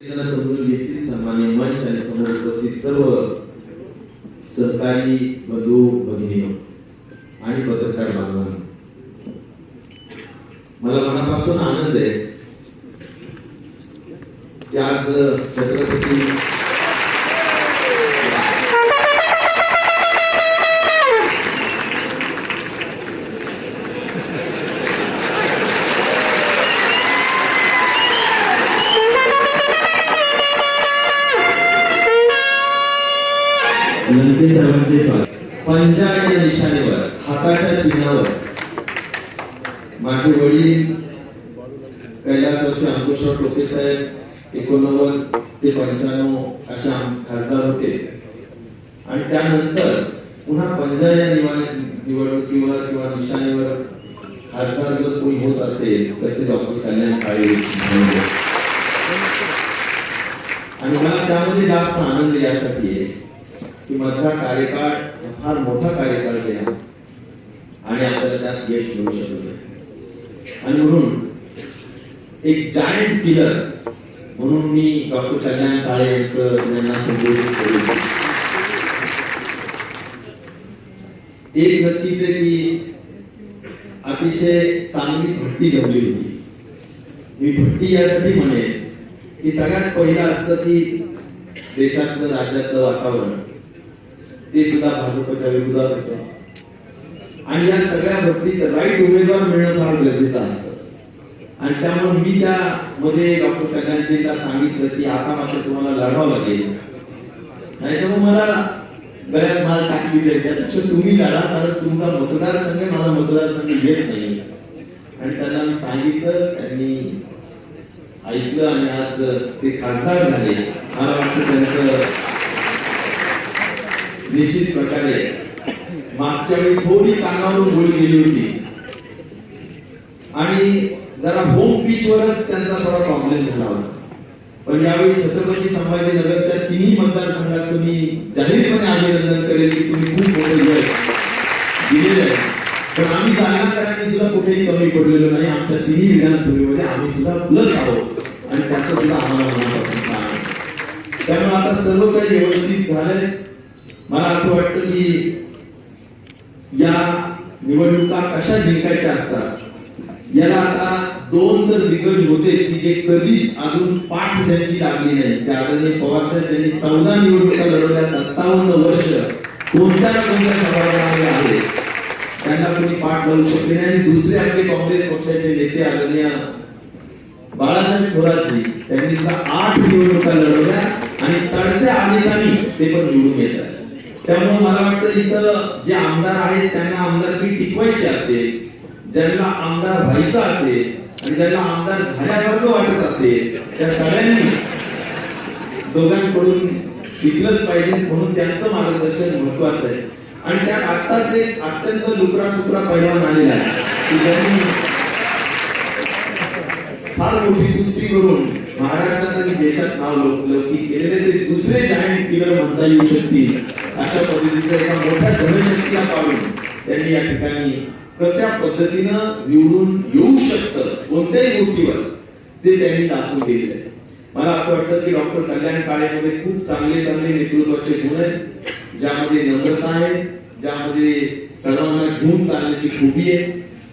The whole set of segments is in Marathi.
जण समजून घेतील सन्मान्य मंच आणि समोर उपस्थित सर्व सहकारी बंधू भगिनी आणि पत्रकार बांधवांनो. मला मनापासून आनंद आहे की आज छत्रपती लंके सर्वांचे स्वागत. पंजाच्या निशाणीवर हाताच्या चिन्हावर माझे वडील कैलासवरचे अंकुशराव टोपे साहेब एकोणनव्वद ते पंच्याण्णव असे खासदार होते. आणि त्यानंतर पुन्हा पंजा या निवा- निवडणुकीवर किंवा निशाणीवर खासदार जर कोणी होत असेल तर ते डॉक्टर कल्याण काळे आणि मला त्यामध्ये जास्त आनंद यासाठी आहे. की माझा कार्यकाळ फार मोठा कार्यकाळ गेला आणि आपल्याला त्यात यश मिळू शकलं. आणि म्हणून एक जायंट पिलर म्हणून मी डॉक्टर कल्याण काळे यांचं यांना संबोधित करू एक व्यक्तीचे की अतिशय चांगली भट्टी जमली होती. मी भट्टी यासाठी म्हणेन की सगळ्यात पहिलं असतं की देशातलं राज्यातलं वातावरण. ते सुद्धा भाजपच्या विरोधात होत आणि या सगळ्या भट्टीत राईट उमेदवार मिळणं फार गरजेचं असतं. आणि त्यामुळे मी त्यामध्ये डॉक्टर कल्याणजींना सांगितलं की आता मात्र तुम्हाला लढावं लागेल. नाही तर मग मला गळ्यात माल टाकली जाईल. त्यापेक्षा तुम्ही लढा कारण तुमचा मतदारसंघ माझा मतदारसंघ घेत नाही. आणि त्यांना मी सांगितलं त्यांनी ऐकलं आणि आज ते खासदार झाले. मला वाटतं त्यांचं निश्चित प्रकारे. मागच्या वेळी थोडी कानावरून गोळी गेली होती. आणि जरा होम पिच वरच त्यांचा थोडा प्रॉब्लेम झाला होता. पण यावेळी छत्रपती संभाजीनगरच्या तिन्ही मतदारसंघाचं मी जाहीरपणे अभिनंदन करेल की तुम्ही खूप मोठं यश दिलेलं आहे. पण आम्ही जालनाकरांनी सुद्धा कुठेही कमी पडलेलो नाही. आमच्या तिन्ही विधानसभेमध्ये आम्ही सुद्धा प्लस आहोत. आणि त्याचा सुद्धा आम्हाला मनापासून त्यामुळे आता सर्व काही व्यवस्थित झालंय. मला असं वाटतं की या निवडणुका कशा जिंकायच्या असतात? याला आता दोन तर दिग्गज होते की जे कधीच अजून पाठ त्यांची लागली नाही. त्या आदरणीय पवार साहेब त्यांनी चौदा निवडणुका लढवल्या सत्तावन्न वर्ष कोणत्या ना कोणत्या सभागृहामध्ये आहे त्यांना कोणी पाठ लावू शकले नाही. आणि दुसरे आपले काँग्रेस पक्षाचे नेते आदरणीय बाळासाहेब थोरातजी त्यांनी सुद्धा आठ निवडणुका लढवल्या आणि चढत्या आलेखानी ते पण निवडून येतात. त्यामुळे मला वाटतं इथं जे आमदार आहेत त्यांना आमदारकी टिकवायची असेल ज्यांना आमदार व्हायचं असेल आणि ज्यांना आमदार झाल्यासारखं वाटत असेल त्या सगळ्यांनीच दोघांकडून शिकलंच पाहिजे म्हणून त्यांचं मार्गदर्शन महत्वाचं आहे. आणि त्यात आत्ताच एक अत्यंत लुकरा सुकरा पैलवान आलेला आहे की ज्यांनी फार मोठी कुस्ती करून महाराष्ट्रात आणि देशात नाव लौकिक केलेले ते दुसरे जायंट किलर म्हणता येऊ शकतील. अशा पद्धतीचं एका मोठ्या जनशक्तीला पाहून त्यांनी या ठिकाणी कशा पद्धतीनं निवडून येऊ शकतं कोणत्याही गोष्टीवर ते त्यांनी दाखवून दिलेलं आहे. मला असं वाटतं की डॉक्टर कल्याण काळेमध्ये खूप चांगले चांगले नेतृत्वाचे गुण आहेत ज्यामध्ये नम्रता आहे ज्यामध्ये सर्वांना घेऊन चालण्याची खूबी आहे.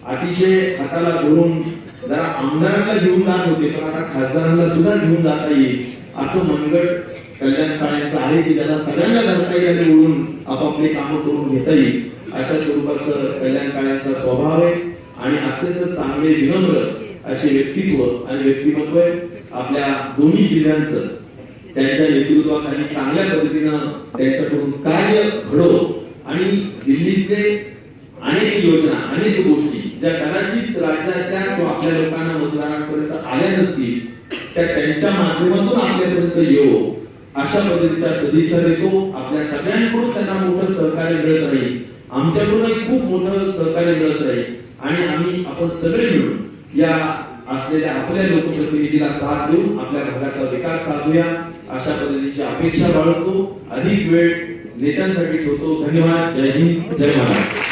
अतिशय हाताला धरून जरा आमदारांना घेऊन जात होते पण आता खासदारांना सुद्धा घेऊन जाता येईल असं मनगट कल्याण काळ्यांचं आहे की त्याला सगळ्यांना धरता येईल आणि उडून आपापली कामं करून घेता येईल अशा स्वरूपाचं कल्याण काळ्यांचा स्वभाव आहे आणि अत्यंत चांगले विनम्र असे व्यक्तित्व आणि व्यक्तिमत्व आहे. आपल्या दोन्ही जिल्ह्यांचं त्यांच्या नेतृत्वाखाली चांगल्या पद्धतीनं त्यांच्याकडून कार्य घडव आणि दिल्लीतले अनेक योजना अनेक गोष्टी ज्या कदाचित राज्याच्या किंवा आपल्या लोकांना मतदारांपर्यंत आल्या नसतील त्या त्यांच्या माध्यमातून आपल्यापर्यंत येऊ अशा पद्धतीच्या सदिच्छा देतो. आपल्या सगळ्यांकडून त्यांना मोठं सहकार्य मिळत राहील. आमच्याकडूनही खूप मोठं सहकार्य मिळत राहील. आणि आम्ही आपण सगळे मिळून या असलेल्या आपल्या लोकप्रतिनिधीला साथ देऊन आपल्या भागाचा विकास साधूया. अशा पद्धतीची अपेक्षा बाळगतो. अधिक वेळ नेत्यांसाठी ठेवतो. धन्यवाद. जय हिंद. जय महाराष्ट्र.